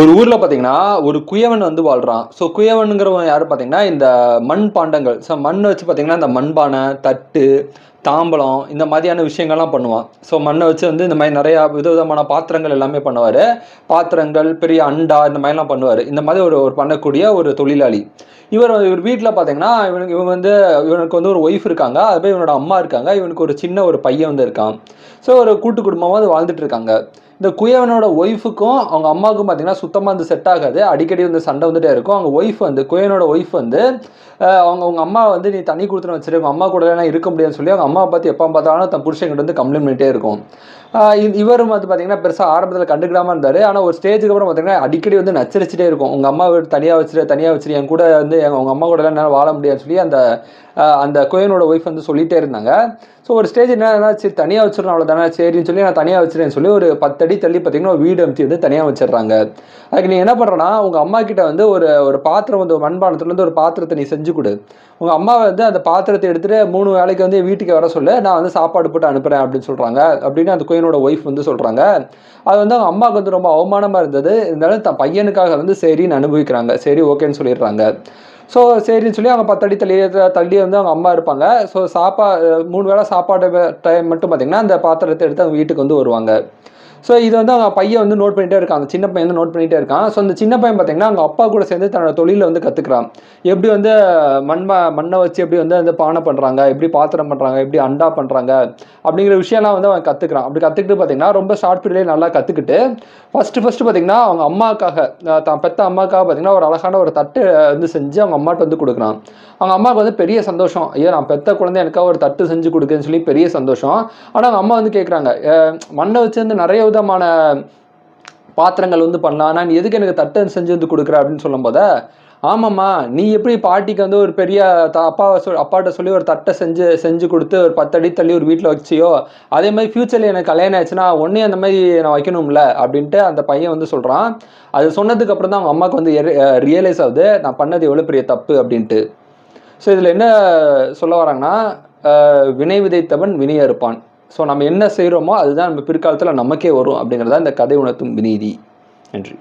ஒரு ஊரில் பார்த்தீங்கன்னா ஒரு குயவன் வந்து வாழ்கிறான் ஸோ குயவனுங்கிறவன் யார் பார்த்தீங்கன்னா இந்த மண் பாண்டங்கள். ஸோ மண்ணை வச்சு பார்த்தீங்கன்னா இந்த மண்பானை தட்டு தாம்பலம் இந்த மாதிரியான விஷயங்கள்லாம் பண்ணுவான். ஸோ மண்ணை வச்சு வந்து இந்த மாதிரி நிறையா விதவிதமான பாத்திரங்கள் எல்லாமே பண்ணுவார். பாத்திரங்கள் பெரிய அண்டா இந்த மாதிரிலாம் பண்ணுவார். இந்த மாதிரி ஒரு ஒரு பண்ணக்கூடிய ஒரு தொழிலாளி. இவர் இவர் வீட்டில் பார்த்தீங்கன்னா இவனுக்கு இவங்க வந்து இவனுக்கு வந்து ஒரு ஒய்ஃப் இருக்காங்க. அதுவே இவனோட அம்மா இருக்காங்க. இவனுக்கு ஒரு சின்ன ஒரு பையன் வந்து இருக்கான். ஸோ ஒரு கூட்டு குடும்பமாக அது வாழ்ந்துட்டு இருக்காங்க. இந்த குயவனோட ஒய்ஃபுக்கும் அவங்க அம்மாவுக்கும் பார்த்தீங்கன்னா சுத்தமாக வந்து செட் ஆகாது. அடிக்கடி வந்து சண்டை வந்துட்டே இருக்கும். அவங்க ஒய்ஃப் வந்து குயவனோட ஒய்ஃப் வந்து அவங்க அவங்க அம்மா வந்து நீ தண்ணி கொடுத்துன்னு வச்சிரு. அம்மா கூட எல்லாம் இருக்க முடியாதுன்னு சொல்லி அவங்க அம்மாவை பார்த்து எப்போ பார்த்தாலும் தன் புருஷன்கிட்ட வந்து கம்ப்ளைண்ட் பண்ணிட்டே இருக்கும். ஆஹ் இவரும் வந்து பார்த்தீங்கன்னா பெருசாக ஆரம்பத்தில் கண்டுக்கிடாம இருந்தார். ஆனால் ஒரு ஸ்டேஜுக்கு அப்புறம் பார்த்தீங்கன்னா அடிக்கடி வந்து நச்சரிச்சிட்டே இருக்கும். உங்கள் அம்மா தனியாக வச்சுரு தனியாக வச்சிரு என் கூட வந்து உங்கள் அம்மா கூட என்னால் வாழ முடியாதுன்னு சொல்லி அந்த அந்த கோயனோட ஒய்ஃப் வந்து சொல்லிகிட்டே இருந்தாங்க. ஸோ ஒரு ஸ்டேஜ் என்ன சரி தனியாக வச்சிடணும் அவ்வளோ தானே சரின்னு சொல்லி நான் தனியாக வச்சிருக்கேன்னு சொல்லி ஒரு பத்தடி தள்ளி பார்த்தீங்கன்னா வீடு அமுத்தி வந்து தனியாக வச்சிடுறாங்க. அதுக்கு நீ என்ன பண்ணுறனா உங்கள் அம்மா கிட்ட வந்து ஒரு ஒரு பாத்திரம் வந்து மண்பானத்துலேருந்து ஒரு பாத்திரத்தை நீ செஞ்சு கொடு. உங்கள் அம்மா வந்து அந்த பாத்திரத்தை எடுத்துகிட்டு மூணு வேலைக்கு வந்து வீட்டுக்கு வர சொல்ல நான் வந்து சாப்பாடு போட்டு அனுப்புகிறேன் அப்படின்னு சொல்கிறாங்க அப்படின்னு அந்த குயினோட ஒய்ஃப் வந்து சொல்கிறாங்க அது வந்து அவங்க அம்மாவுக்கு வந்து ரொம்ப அவமானமாக இருந்தது. இருந்தாலும் தன் பையனுக்காக வந்து சரின்னு அனுபவிக்கிறாங்க. சரி ஓகேன்னு சொல்லிடுறாங்க. ஸோ சரின்னு சொல்லி அவங்க பத்தடி தள்ளி தள்ளி வந்து அவங்க அம்மா இருப்பாங்க. ஸோ சாப்பா மூணு வேளை சாப்பாடு டைம் மட்டும் பார்த்தீங்கன்னா அந்த பாத்திரத்தை எடுத்து அவங்க வீட்டுக்கு வந்து வருவாங்க. ஸோ இது வந்து அவங்க பையன் வந்து நோட் பண்ணிட்டே இருக்கான். அந்த சின்ன பையன் வந்து நோட் பண்ணிட்டே இருக்கான். ஸோ அந்த சின்ன பையன் பார்த்தீங்கன்னா அவங்க அப்பா கூட சேர்ந்து தன்னோட தொழிலை வந்து கற்றுக்குறான் எப்படி வந்து மண்ம மண்ணை வச்சு எப்படி வந்து அந்த பானை பண்ணுறாங்க எப்படி பாத்திரம் பண்ணுறாங்க எப்படி அண்டா பண்ணுறாங்க அப்படிங்கிற விஷயம்லாம் வந்து அவன் கற்றுக்குறான் அப்படி கற்றுக்கிட்டு பார்த்தீங்கன்னா ரொம்ப ஷார்ட் பீரியட்லேயே நல்லா கற்றுக்கிட்டு ஃபஸ்ட்டு ஃபஸ்ட்டு பார்த்தீங்கன்னா அவங்க அம்மாவுக்காக தான் பெத்த அம்மாவுக்காக பார்த்தீங்கன்னா ஒரு அழகான ஒரு தட்டு வந்து செஞ்சு அவங்க அம்மாட்ட வந்து கொடுக்குறான். அவங்க அம்மாவுக்கு வந்து பெரிய சந்தோஷம். ஐயோ நான் பெத்த குழந்தை எனக்காக ஒரு தட்டு செஞ்சு கொடுக்குன்னு சொல்லி பெரிய சந்தோஷம். ஆனால் அவங்க அம்மா வந்து கேட்குறாங்க மண்ணை வச்சு வந்து நிறைய விதமான பாத்திரங்கள் வந்து பண்ணலாம் நான் எதுக்கு எனக்கு தட்டை செஞ்சு வந்து கொடுக்குற? அப்படின்னு சொல்லும்போது ஆமாம்மா நீ எப்படி பாட்டிக்கு வந்து ஒரு பெரிய த அப்பாவை சொல் அப்பாட்ட சொல்லி ஒரு தட்டை செஞ்சு செஞ்சு கொடுத்து ஒரு பத்தடி தள்ளி ஒரு வீட்டில் வச்சியோ அதே மாதிரி ஃப்யூச்சரில் எனக்கு கல்யாணம் ஆச்சுன்னா ஒன்றே அந்த மாதிரி நான் வைக்கணும்ல? அப்படின்ட்டு அந்த பையன் வந்து சொல்கிறான் அது சொன்னதுக்கு அப்புறம் தான் அவங்க அம்மாவுக்கு வந்து ரியலைஸ் ஆகுது நான் பண்ணது எவ்வளோ பெரிய தப்பு? அப்படின்ட்டு. ஸோ இதில் என்ன சொல்ல வராங்கன்னா வினை விதைத்தவன் வினை அறுப்பான் ஸோ நம்ம என்ன செய்கிறோமோ அதுதான் நம்ம பிற்காலத்தில் நமக்கே வரும் அப்படிங்கிறதா இந்த கதை உணர்த்தும் விநீதி நன்றி.